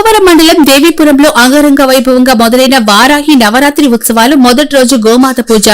పోలవరం మండలం దేవీపురంలో అంగరంగ వైభవంగా మొదలైన వారాహి నవరాత్రి ఉత్సవాలు మొదటి రోజు గోమాత పూజ.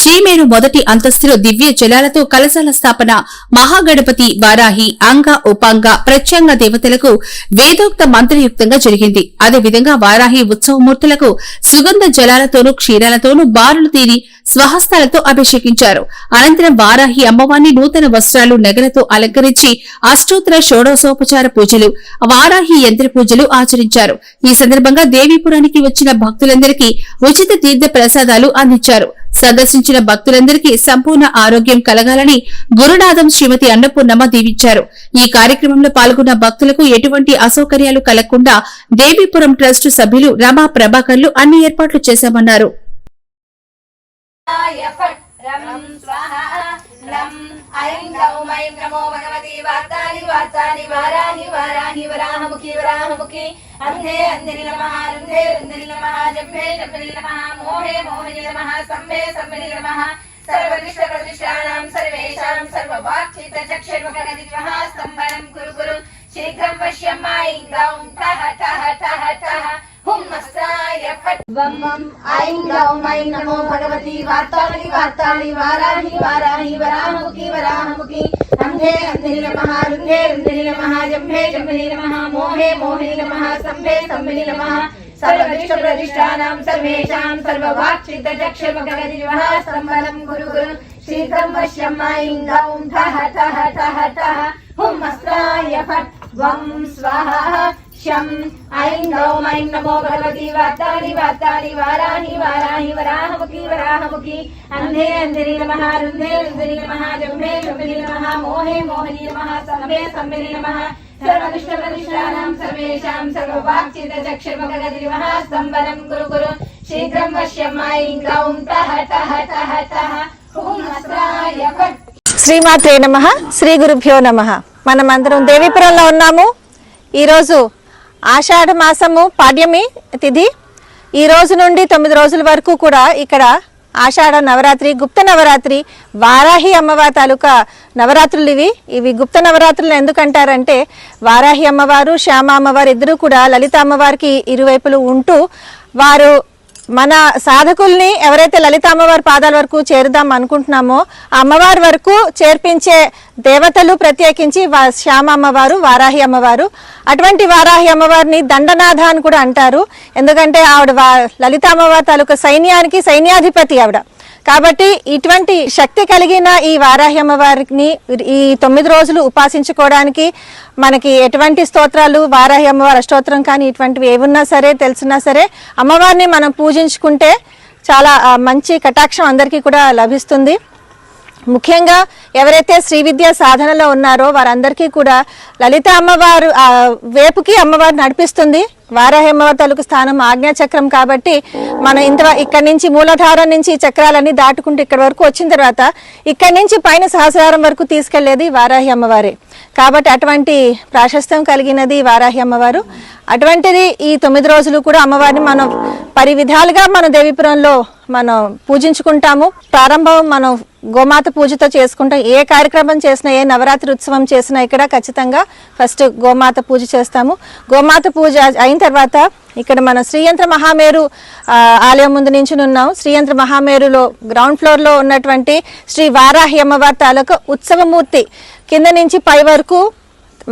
శ్రీమేరు మొదటి అంతస్తులో దివ్య జలాలతో కలశాల స్థాపన మహాగణపతి వారాహి అంగ ఉపాంగ ప్రత్యంగ దేవతలకు వేదోక్త మంత్రయుక్తంగా జరిగింది. అదేవిధంగా వారాహి ఉత్సవమూర్తులకు సుగంధ జలాలతోనూ క్షీరాలతోనూ బారులు తీరి స్వహస్తాలతో అభిషేకించారు. అనంతరం వారాహి అమ్మవారిని నూతన వస్త్రాలు నగలతో అలంకరించి అష్టోత్తర షోడశోపచార పూజలు వారాహి యంత్ర పూజలు ఆచరించారు. ఈ సందర్భంగా దేవీపురానికి వచ్చిన భక్తులందరికీ ఉచిత తీర్థ ప్రసాదాలు అందించారు. సందర్శించిన భక్తులందరికీ సంపూర్ణ ఆరోగ్యం కలగాలని గురునాథం శ్రీమతి అన్నపూర్ణమ్మ దీవించారు. ఈ కార్యక్రమంలో పాల్గొన్న భక్తులకు ఎటువంటి అసౌకర్యాలు కలగకుండా దేవీపురం ట్రస్ట్ సభ్యులు రమా ప్రభాకర్లు అన్ని ఏర్పాట్లు చేశామన్నారు. ఐం నమో వార్తాని వార్తాని వారాహి వారాహి వరాహముఖి వరాహముఖి. అంధే అంధని నమ రుంధే రుంధిని నమ జంభే జంభని నమ మోహే మోహిని నమ సంభే సంభని నమ సర్వనిష్ట ప్రతిష్టానాం సర్వేషాం సర్వవాక్చిత చక్షుర్మకరదివః స్తంభనం కురు కురు. శీఘ్రం పశ్యమ్మ ఇంకా గౌం టహ టహ టహ ఫట్ వం వం ఐం గౌం ఐం నమో భగవతి వార్తాళి వార్తాళి వారాహి వారాహి వరాహముఖి వరాహముఖి అంధే అంధిని నమః రుంధే రుంధిని నమః జంభే జంభిని నమః మోహే మోహిని నమః సంభే సంభిని నమః సర్వదిష్ట ప్రతిష్టానాం సర్వేషాం సర్వవాక్చిత చక్షుర్మకరదివః స్తంభనం గురు గురు శీఘ్రం పశ్యం ఐం గౌం ఠహ ఠహ ఠహ ఠహ హుం మస్త్రాయ ఫట్ వం స్వాహా శం ఐం గౌం ఐం నమో భగవతి వార్తాళి వార్తాళి వారాహి వారాహి వరాహముఖి వరాహముఖి. అంధే అంధిని నమః రుంధే రుంధిని నమః జంభే జంభిని నమః మోహే మోహిని నమః సంభే సంభిని నమః. సర్వదుష్ట ప్రతిష్టానాం సర్వేషాం సర్వవాక్చిత చక్షుర్మగదివః స్తంభనం కురు కురు. శీఘ్రం వశ్యం ఐం గౌం టహ టహ టహ శ్రీమాత్రే నమ శ్రీ గురుభ్యో నమ. మనమందరం దేవీపురంలో ఉన్నాము. ఈరోజు ఆషాఢ మాసము పాడ్యమి తిథి. ఈ రోజు నుండి తొమ్మిది రోజుల వరకు కూడా ఇక్కడ ఆషాఢ నవరాత్రి గుప్త నవరాత్రి వారాహి అమ్మవారి తాలూకా నవరాత్రులు ఇవి. ఇవి గుప్త నవరాత్రులు ఎందుకంటారంటే వారాహి అమ్మవారు శ్యామ అమ్మవారు ఇద్దరు కూడా లలిత అమ్మవారికి ఇరువైపులు ఉంటూ వారు మన సాధకుల్ని ఎవరైతే లలిత అమ్మవారి పాదాల వరకు చేరుదాం అనుకుంటున్నామో అమ్మవారి వరకు చేర్పించే దేవతలు ప్రత్యేకించి శ్యామ అమ్మవారు వారాహి అమ్మవారు. అటువంటి వారాహి అమ్మవారిని దండనాథ అని కూడా అంటారు. ఎందుకంటే ఆవిడ వా- లలిత అమ్మవారి తాలూకా సైన్యానికి సైన్యాధిపతి ఆవిడ. కాబట్టి ఇటువంటి శక్తి కలిగిన ఈ వారాహ్యమ్మ వారిని ఈ తొమ్మిది రోజులు ఉపాసించుకోవడానికి మనకి ఎటువంటి స్తోత్రాలు వారాహ్యమ్మ వారి అష్టోత్తరం కానీ ఇటువంటివి ఏమున్నా సరే తెలిసినా సరే అమ్మవారిని మనం పూజించుకుంటే చాలా మంచి కటాక్షం అందరికీ కూడా లభిస్తుంది. ముఖ్యంగా ఎవరైతే శ్రీ విద్యా సాధనలో ఉన్నారో వారందరికీ కూడా లలిత అమ్మవారు వేపుకి అమ్మవారు నడిపిస్తుంది. వారాహి అమ్మవారి స్థానం ఆజ్ఞా చక్రం కాబట్టి మనం ఇంత ఇక్కడి నుంచి మూలాధారం నుంచి ఈ చక్రాలన్నీ దాటుకుంటూ ఇక్కడ వరకు వచ్చిన తర్వాత ఇక్కడి నుంచి పైన సహస్రారం వరకు తీసుకెళ్ళేది వారాహి అమ్మవారే. కాబట్టి అటువంటి ప్రాశస్త్యం కలిగినది వారాహి అమ్మవారు. అటువంటిది ఈ తొమ్మిది రోజులు కూడా అమ్మవారిని మనం పరి విధాలుగా మన దేవీపురంలో మనం పూజించుకుంటాము. ప్రారంభం మనం గోమాత పూజతో చేసుకుంటాం. ఏ కార్యక్రమం చేసినా ఏ నవరాత్రి ఉత్సవం చేసినా ఇక్కడ ఖచ్చితంగా ఫస్ట్ గోమాత పూజ చేస్తాము. గోమాత పూజ అయిన తర్వాత ఇక్కడ మనం శ్రీయంత్ర మహామేరు ఆలయం ముందు నుంచి ఉన్నాం. శ్రీయంత్ర మహామేరులో గ్రౌండ్ ఫ్లోర్లో ఉన్నటువంటి శ్రీ వారాహి అమ్మవారి తాలూకా ఉత్సవమూర్తి కింద నుంచి పై వరకు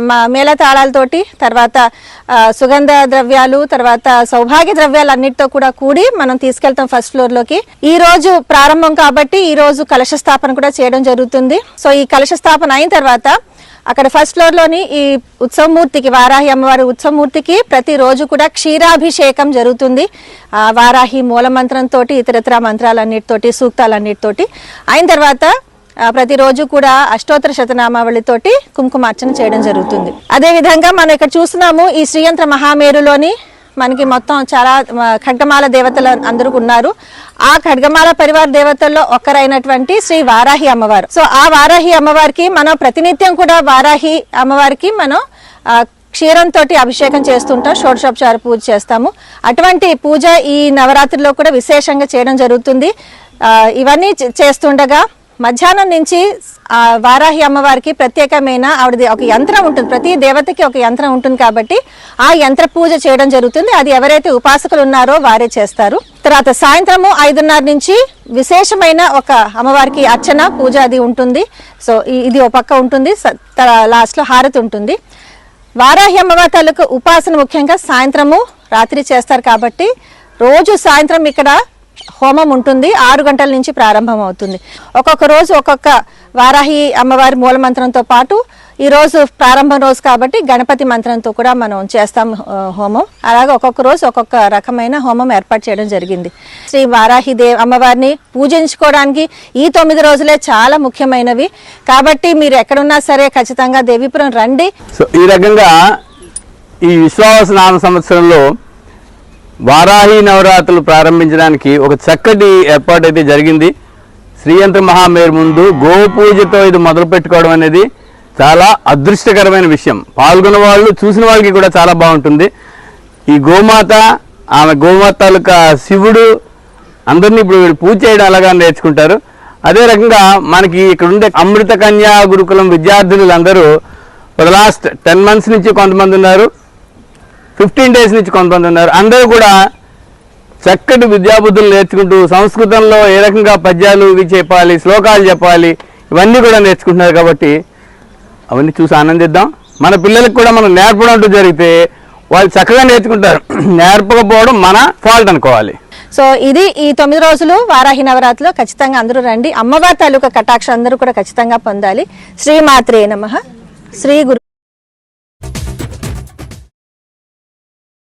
మా మేళ తాళాలతోటి తర్వాత సుగంధ ద్రవ్యాలు తర్వాత సౌభాగ్య ద్రవ్యాలు అన్నిటితో కూడా కూడి మనం తీసుకెళ్తాం ఫస్ట్ ఫ్లోర్లోకి. ఈ రోజు ప్రారంభం కాబట్టి ఈ రోజు కలశ స్థాపన కూడా చేయడం జరుగుతుంది. సో ఈ కలశ స్థాపన అయిన తర్వాత అక్కడ ఫస్ట్ ఫ్లోర్లోని ఈ ఉత్సవమూర్తికి వారాహి అమ్మవారి ఉత్సవమూర్తికి ప్రతిరోజు కూడా క్షీరాభిషేకం జరుగుతుంది. వారాహి మూల మంత్రంతో ఇతరత్ర మంత్రాలన్నిటితోటి సూక్తాలన్నిటితోటి. అయిన తర్వాత ప్రతిరోజు కూడా అష్టోత్తర శతనామావళితోటి కుంకుమార్చన చేయడం జరుగుతుంది. అదేవిధంగా మనం ఇక్కడ చూస్తున్నాము ఈ శ్రీయంత్ర మహామేరులోని మనకి మొత్తం చాలా ఖడ్గమాల దేవతలు అందరూ ఉన్నారు. ఆ ఖడ్గమాల పరివార దేవతల్లో ఒకరైనటువంటి శ్రీ వారాహి అమ్మవారు. సో ఆ వారాహి అమ్మవారికి మనం ప్రతినిత్యం కూడా వారాహి అమ్మవారికి మనం క్షీరంతో అభిషేకం చేస్తుంటాం షోడశోపచార పూజ చేస్తాము. అటువంటి పూజ ఈ నవరాత్రిలో కూడా విశేషంగా చేయడం జరుగుతుంది. ఇవన్నీ చే- చేస్తుండగా మధ్యాహ్నం నుంచి వారాహి అమ్మవారికి ప్రత్యేకమైన ఆవిడది ఒక యంత్రం ఉంటుంది. ప్రతి దేవతకి ఒక యంత్రం ఉంటుంది కాబట్టి ఆ యంత్ర పూజ చేయడం జరుగుతుంది. అది ఎవరైతే ఉపాసకులు ఉన్నారో వారే చేస్తారు. తర్వాత సాయంత్రము ఐదున్నర నుంచి విశేషమైన ఒక అమ్మవారికి అర్చన పూజ అది ఉంటుంది. సో ఇది ఒక పక్క ఉంటుంది. త- లాస్ట్లో హారతి ఉంటుంది. వారాహి అమ్మవారి తాలూకు ఉపాసన ముఖ్యంగా సాయంత్రము రాత్రి చేస్తారు కాబట్టి రోజు సాయంత్రం ఇక్కడ హోమం ఉంటుంది ఆరు గంటల నుంచి ప్రారంభం అవుతుంది ఒక్కొక్క రోజు ఒక్కొక్క వారాహి అమ్మవారి మూల మంత్రంతో పాటు ఈ రోజు ప్రారంభం రోజు కాబట్టి గణపతి మంత్రంతో కూడా మనం చేస్తాం హోమం. అలాగే ఒక్కొక్క రోజు ఒక్కొక్క రకమైన హోమం ఏర్పాటు చేయడం జరిగింది. శ్రీ వారాహి దేవ్ అమ్మవారిని పూజించుకోవడానికి ఈ తొమ్మిది రోజులే చాలా ముఖ్యమైనవి. కాబట్టి మీరు ఎక్కడున్నా సరే ఖచ్చితంగా దేవీపురం రండి. సో ఈ రకంగా ఈ విశ్వాస నామ సంవత్సరంలో వారాహి నవరాత్రులు ప్రారంభించడానికి ఒక చక్కటి ఏర్పాటు అయితే జరిగింది. శ్రీయంత్ర మహామేరు ముందు గోపూజతో ఇది మొదలు పెట్టుకోవడం అనేది చాలా అదృష్టకరమైన విషయం. పాల్గొన్న వాళ్ళు చూసిన వాళ్ళకి కూడా చాలా బాగుంటుంది. ఈ గోమాత ఆమె గోమాత తాలూకా శివుడు అందరినీ ఇప్పుడు వీళ్ళు పూజ చేయడం అలాగా నేర్చుకుంటారు. అదే రకంగా మనకి ఇక్కడ ఉండే అమృత కన్యా గురుకులం విద్యార్థులందరూ ఫర్ లాస్ట్ టెన్ మంత్స్ నుంచి కొంతమంది ఉన్నారు. ఫిఫ్టీన్ డేస్ నుంచి కొంతమంది ఉన్నారు. అందరూ కూడా చక్కటి విద్యాబుద్ధులు నేర్చుకుంటూ సంస్కృతంలో ఏ రకంగా పద్యాలు ఇవి చెప్పాలి శ్లోకాలు చెప్పాలి ఇవన్నీ కూడా నేర్చుకుంటున్నారు కాబట్టి అవన్నీ చూసి ఆనందిద్దాం. మన పిల్లలకు కూడా మనం నేర్పడం అంటూ జరిగితే వాళ్ళు చక్కగా నేర్చుకుంటారు. నేర్పకపోవడం మన ఫాల్ట్ అనుకోవాలి. సో ఇది ఈ తొమ్మిది రోజులు వారాహి నవరాత్రిలో. ఖచ్చితంగా అందరూ రండి. అమ్మవారి తాలూకా కటాక్ష అందరూ కూడా ఖచ్చితంగా పొందాలి. శ్రీమాత్రే నమ. శ్రీ గురు